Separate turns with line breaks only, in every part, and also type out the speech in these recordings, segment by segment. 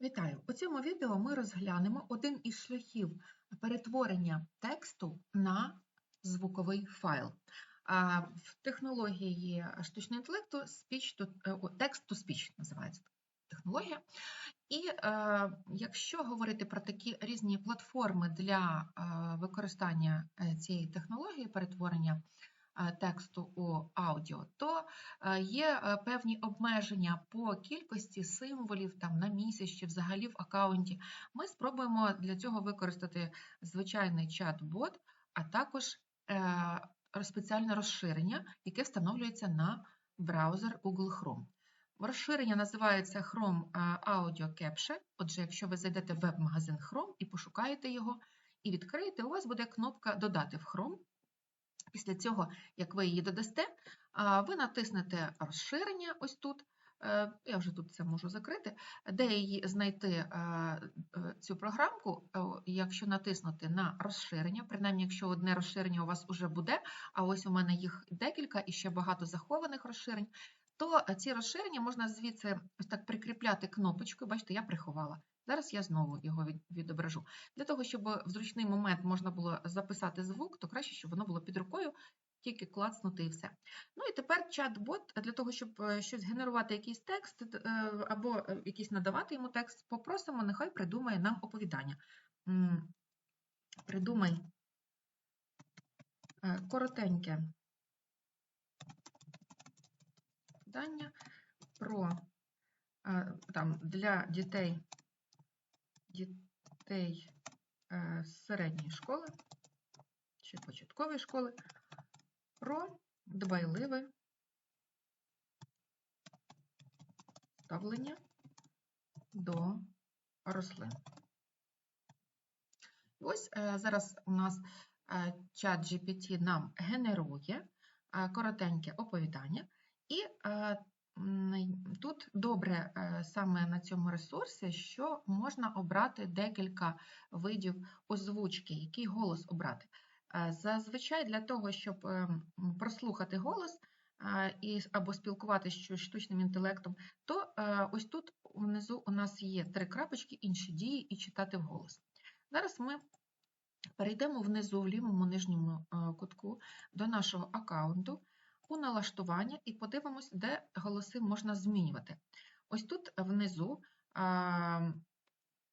Вітаю! У цьому відео ми розглянемо один із шляхів перетворення тексту на звуковий файл. В технології штучного інтелекту speech to, е, о, text-to-speech називається технологія. І е, якщо говорити про такі різні платформи для е, використання е, цієї технології перетворення тексту у аудіо, то е, є е, певні обмеження по кількості символів там на місяць чи взагалі в аккаунті. Ми спробуємо для цього використати звичайний чат-бот, а також е, спеціальне розширення, яке встановлюється на браузер Google Chrome. Розширення називається Chrome Audio Capture. Отже, якщо ви зайдете в веб-магазин Chrome і пошукаєте його, і відкриєте, у вас буде кнопка Додати в Chrome. Після цього, як ви її додасте, ви натиснете розширення ось тут. Е, я вже тут це можу закрити, де її знайти е, е, цю програмку, якщо натиснути на розширення, принаймні, якщо одне розширення у вас вже буде, а ось у мене їх декілька і ще багато захованих розширень, то ці розширення можна звідси ось так прикріпляти кнопочкою. Бачите, я приховала. Зараз я знову його відображу. Для того, щоб в зручний момент можна було записати звук, то краще, щоб воно було під рукою, тільки клацнути і все. Ну і тепер чат-бот, для того, щоб щось генерувати якийсь текст або якийсь надавати йому текст, попросимо, нехай придумає нам оповідання. Придумай коротеньке оповідання про там, для дітей дітей середньої школи чи початкової школи про дбайливе ставлення до рослин. Ось е, зараз у нас е, чат GPT нам генерує е, коротеньке оповідання, і тут добре саме на цьому ресурсі, що можна обрати декілька видів озвучки, який голос обрати. Зазвичай для того, щоб прослухати голос або спілкуватися з штучним інтелектом, то ось тут внизу у нас є три крапочки, інші дії і читати вголос. Зараз ми перейдемо внизу в лівому нижньому кутку до нашого аккаунту у налаштування і подивимось, де голоси можна змінювати. Ось тут внизу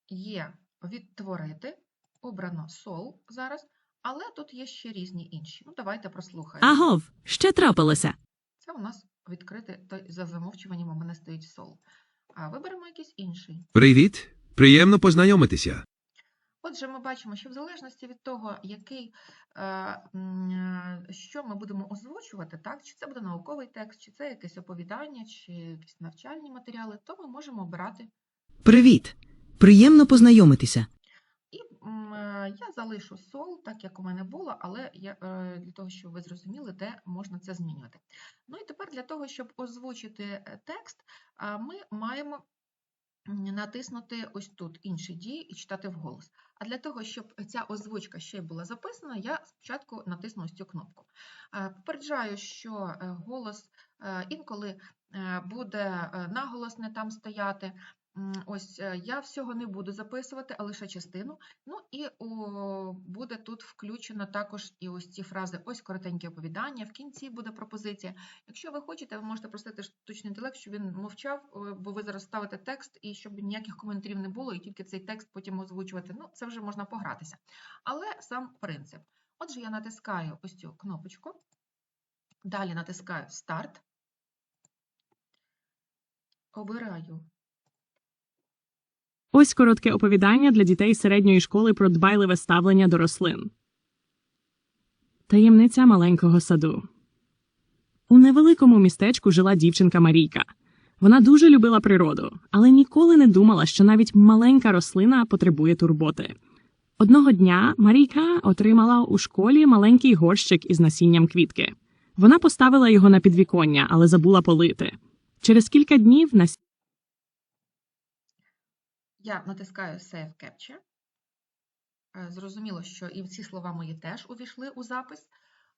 є відтворити, обрано сол зараз, але тут є ще різні інші. Ну, давайте прослухаємо.
Агов, що трапилося?
Це у нас відкрите, то за замовчуванням у мене стоїть сол. А виберемо якийсь інший.
Привіт! Приємно познайомитися.
Отже, ми бачимо, що в залежності від того, який, е, що ми будемо озвучувати, так, чи це буде науковий текст, чи це якесь оповідання, чи якісь навчальні матеріали, то ми можемо обирати.
Привіт! Приємно познайомитися.
І е, я залишу сол, так як у мене було, але я, е, для того, щоб ви зрозуміли, де можна це змінювати. Ну і тепер для того, щоб озвучити текст, ми маємо натиснути ось тут інші дії і читати вголос. А для того, щоб ця озвучка ще й була записана, я спочатку натисну ось цю кнопку. Е, попереджаю, що е, голос е, інколи буде наголос не там стояти, Ось е, я всього не буду записувати, а лише частину. Ну і о, буде тут включено також і ось ці фрази, ось коротеньке оповідання, в кінці буде пропозиція. Якщо ви хочете, ви можете просити штучний інтелект, щоб він мовчав, бо ви зараз ставите текст, і щоб ніяких коментарів не було, і тільки цей текст потім озвучувати. Ну, це вже можна погратися. Але сам принцип. Отже, я натискаю ось цю кнопочку, далі натискаю Старт, обираю.
Ось коротке оповідання для дітей середньої школи про дбайливе ставлення до рослин. Таємниця маленького саду. У невеликому містечку жила дівчинка Марійка. Вона дуже любила природу, але ніколи не думала, що навіть маленька рослина потребує турботи. Одного дня Марійка отримала у школі маленький горщик із насінням квітки. Вона поставила його на підвіконня, але забула полити. Через кілька днів насіння
я натискаю Save Capture. Е, зрозуміло, що і ці слова мої теж увійшли у запис,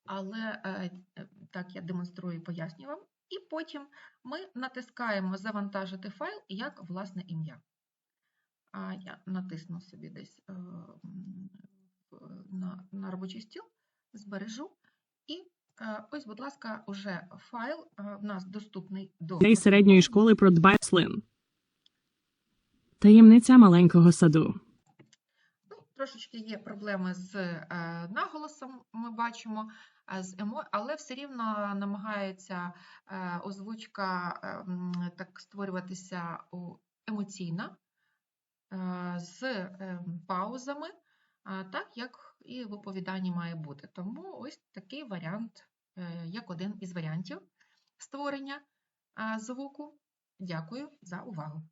але е, е, так я демонструю і пояснюю вам. І потім ми натискаємо Завантажити файл як власне ім'я. Я натисну собі десь на, на робочий стіл, збережу. І ось, будь ласка, уже файл в нас доступний до
середньої школи про слин. Таємниця маленького саду.
Ну, трошечки є проблеми з е, наголосом, ми бачимо, з емо, але все рівно намагається е, озвучка е, так створюватися емоційна, з паузами, так як і в оповіданні має бути. Тому ось такий варіант, як один із варіантів створення звуку. Дякую за увагу.